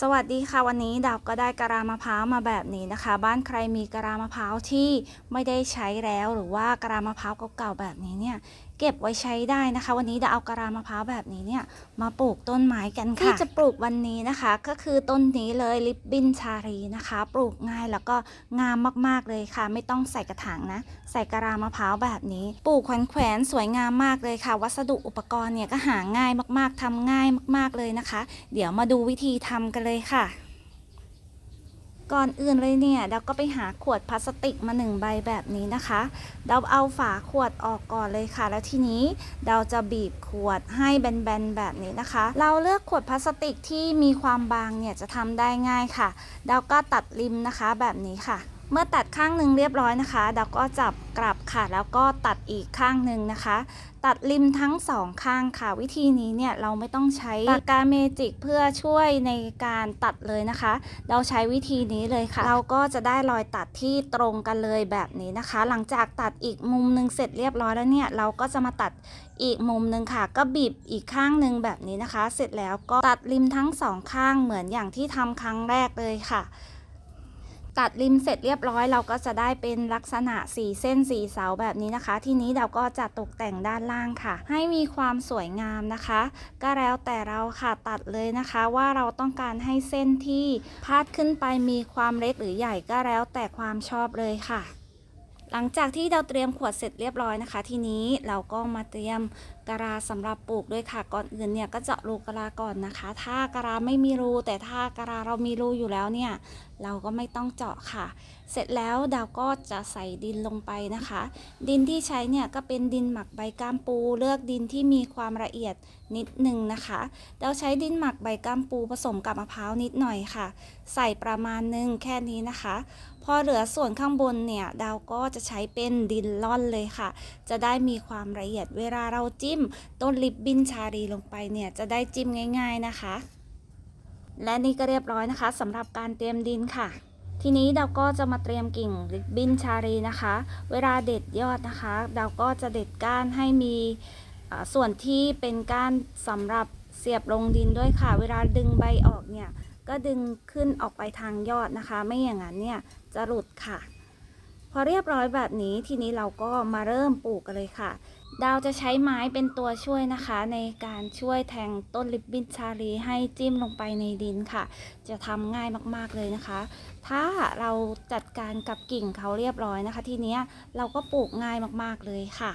สวัสดีค่ะวันนี้ดาวก็ได้กะลามะพร้าวมาแบบนี้นะคะ บ้านใครมีกะลามะพร้าวที่ไม่ได้ใช้แล้วหรือว่ากะลามะพร้าวเก่าๆแบบนี้เนี่ยเก็บไว้ใช้ได้นะคะ วันนี้ดาวเอากะลามะพร้าวแบบนี้เนี่ยมาปลูกต้นไม้กันค่ะที่จะปลูกวันนี้นะคะ ก็คือต้นนี้เลยลิปบินชารีนะคะ ปลูกง่ายแล้วก็งามมากๆเลยค่ะ ไม่ต้องใส่กระถางนะ ใส่กะลามะพร้าวแบบนี้ ปลูกแขวนๆสวยงามมากเลยค่ะ วัสดุอุปกรณ์เนี่ยก็หาง่ายมากๆทำง่ายมาก ๆเลยนะคะ เดี๋ยวมาดูวิธีทำกันเลยค่ะ ก่อนอื่นเลยเนี่ยเราก็ไปหาขวดพลาสติกมาหนึ่งใบแบบนี้นะคะ เราเอาฝาขวดออกก่อนเลยค่ะ แล้วทีนี้เราจะบีบขวดให้แบนๆแบบนี้นะคะ เราเลือกขวดพลาสติกที่มีความบางเนี่ยจะทำได้ง่ายค่ะ เราก็ตัดริมนะคะแบบนี้ค่ะ เมื่อตัดข้างหนึ่งเรียบร้อยนะคะเราก็จับกลับค่ะ แล้วก็ตัดอีกข้างหนึ่งนะคะ ตัดริมทั้งสองข้างค่ะ วิธีนี้เนี่ยเราไม่ต้องใช้ปากกาเมจิกเพื่อช่วยในการตัดเลยนะคะ เราใช้วิธีนี้เลยค่ะ เราก็จะได้รอยตัดที่ตรงกันเลยแบบนี้นะคะ หลังจากตัดอีกมุมหนึ่งเสร็จเรียบร้อยแล้วเนี่ยเราก็จะมาตัดอีกมุมหนึ่งค่ะ ก็บีบอีกข้างหนึ่งแบบนี้นะคะ เสร็จแล้วก็ตัดริมทั้งสองข้างเหมือนอย่างที่ทำครั้งแรกเลยค่ะ ตัดริมเสร็จเรียบร้อยเราก็จะได้เป็นลักษณะสีเส้นสีเสาแบบนี้นะคะ ทีนี้เราก็จะตกแต่งด้านล่างค่ะ ให้มีความสวยงามนะคะ ก็แล้วแต่เราค่ะตัดเลยนะคะว่าเราต้องการให้เส้นที่พาดขึ้นไปมีความเล็กหรือใหญ่ก็แล้วแต่ความชอบเลยค่ะ หลังจากที่เราเตรียมขวดเสร็จเรียบร้อยนะคะ ทีนี้เราก็มาเตรียมกะลาสำหรับปลูกด้วยค่ะก่อนอื่นเนี่ยก็เจาะรูกะลาก่อนนะคะ ถ้ากะลาไม่มีรูแต่ถ้ากะลาเรามีรูอยู่แล้วเนี่ย เราก็ไม่ต้องเจาะค่ะ เสร็จแล้วดาวก็จะใส่ดินลงไปนะคะ ดินที่ใช้เนี่ยก็เป็นดินหมักใบก้ามปู เลือกดินที่มีความละเอียดนิดหนึ่งนะคะดาวใช้ดินหมักใบก้ามปูผสมกับมะพร้าวนิดหน่อยค่ะ ใส่ประมาณหนึ่งแค่นี้นะคะ พอเหลือส่วนข้างบนเนี่ยดาวก็จะใช้เป็นดินล่อนเลยค่ะ จะได้มีความละเอียดเวลาเราจิ้มต้นลิปบินชารีลงไปเนี่ยจะได้จิ้มง่าย ๆนะคะ และนี่ก็เรียบร้อยนะคะสำหรับการเตรียมดินค่ะ ทีนี้เราก็จะมาเตรียมกิ่งริบบิ้นชารีนะคะ เวลาเด็ดยอดนะคะ เราก็จะเด็ดก้านให้มีส่วนที่เป็นก้านสำหรับเสียบลงดินด้วยค่ะ เวลาดึงใบออกเนี่ยก็ดึงขึ้นออกไปทางยอดนะคะ ไม่อย่างนั้นเนี่ยจะหลุดค่ะ พอเรียบร้อยแบบนี้ทีนี้เราก็มาเริ่มปลูกกันเลยค่ะ ดาวจะใช้ไม้เป็นตัวช่วยนะคะ ในการช่วยแทงต้นลิบบินชาลีให้จิ้มลงไปในดินค่ะ จะทำง่ายมากๆเลยนะคะ ถ้าเราจัดการกับกิ่งเขาเรียบร้อยนะคะ ทีนี้เราก็ปลูกง่ายมากๆเลยค่ะ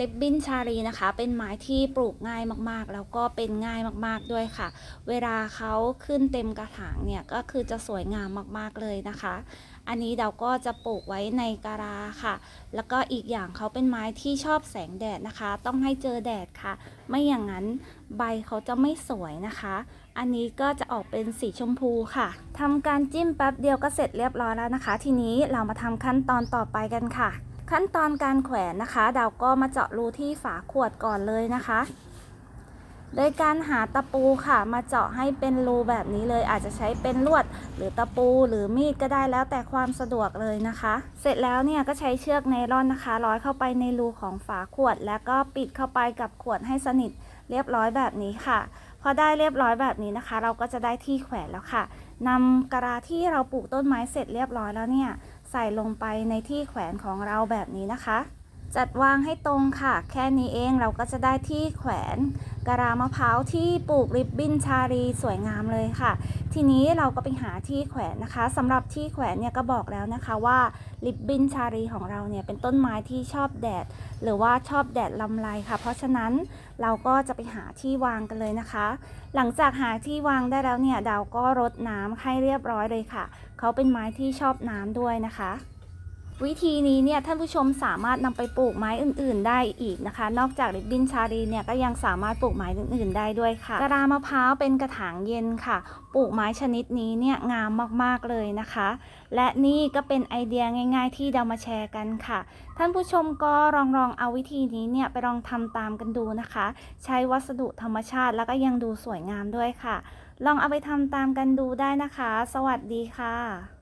ลิปบินชาลีนะคะ เป็นไม้ที่ปลูกง่ายมากๆ แล้วก็เป็นง่ายมากๆด้วยค่ะ เวลาเขาขึ้นเต็มกระถางเนี่ยก็คือจะสวยงามมากๆเลยนะคะ อันนี้เราก็จะปลูกไว้ในกะลาค่ะ แล้วก็อีกอย่างเขาเป็นไม้ที่ชอบแสงแดดนะคะ ต้องให้เจอแดดค่ะ ไม่อย่างนั้นใบเขาจะไม่สวยนะคะ อันนี้ก็จะออกเป็นสีชมพูค่ะทำการจิ้มแป๊บเดียวก็เสร็จเรียบร้อยแล้วนะคะ ทีนี้เรามาทำขั้นตอนต่อไปกันค่ะ ขั้นตอนการแขวนนะคะเราก็มาเจาะรูที่ฝาขวดก่อนเลยนะคะ โดยการหาตะปูค่ะมาเจาะให้เป็นรูแบบนี้เลย อาจจะใช้เป็นลวดหรือตะปูหรือมีดก็ได้แล้วแต่ความสะดวกเลยนะคะ เสร็จแล้วเนี่ยก็ใช้เชือกไนล่อนนะคะ ร้อยเข้าไปในรูของฝาขวด แล้วก็ปิดเข้าไปกับขวดให้สนิทเรียบร้อยแบบนี้ค่ะ พอได้เรียบร้อยแบบนี้นะคะ เราก็จะได้ที่แขวนแล้วค่ะนำกระดาษที่เราปลูกต้นไม้เสร็จเรียบร้อยแล้วเนี่ย ใส่ลงไปในที่แขวนของเราแบบนี้นะคะ จัดวางให้ตรงค่ะ แค่นี้เองเราก็จะได้ที่แขวน กะลามะพร้าวที่ปลูกริบบิ้นชารีสวยงามเลยค่ะ ทีนี้เราก็ไปหาที่แขวนนะคะสำหรับที่แขวนเนี่ยก็บอกแล้วนะคะว่าริบบิ้นชารีของเราเนี่ยเป็นต้นไม้ที่ชอบแดด หรือว่าชอบแดดลำไรค่ะ เพราะฉะนั้นเราก็จะไปหาที่วางกันเลยนะคะ หลังจากหาที่วางได้แล้วเนี่ยดาวก็รดน้ำให้เรียบร้อยเลยค่ะ เขาเป็นไม้ที่ชอบน้ำด้วยนะคะ วิธีนี้เนี่ยท่านผู้ชมสามารถนำไปปลูกไม้อื่น ๆ ได้อีกนะคะ นอกจากริบบิ้นชาลีเนี่ยก็ยังสามารถปลูกไม้อื่น ๆ ได้ด้วยค่ะกระลามะพร้าวเป็นกระถางเย็นค่ะ ปลูกไม้ชนิดนี้เนี่ยงามมากๆเลยนะคะ และนี่ก็เป็นไอเดียง่าย ๆ ที่เรามาแชร์กันค่ะ ท่านผู้ชมก็ลองลองเอาวิธีนี้เนี่ยไปลองทำตามกันดูนะคะ ใช้วัสดุธรรมชาติแล้วก็ยังดูสวยงามด้วยค่ะ ลองเอาไปทำตามกันดูได้นะคะ สวัสดีค่ะ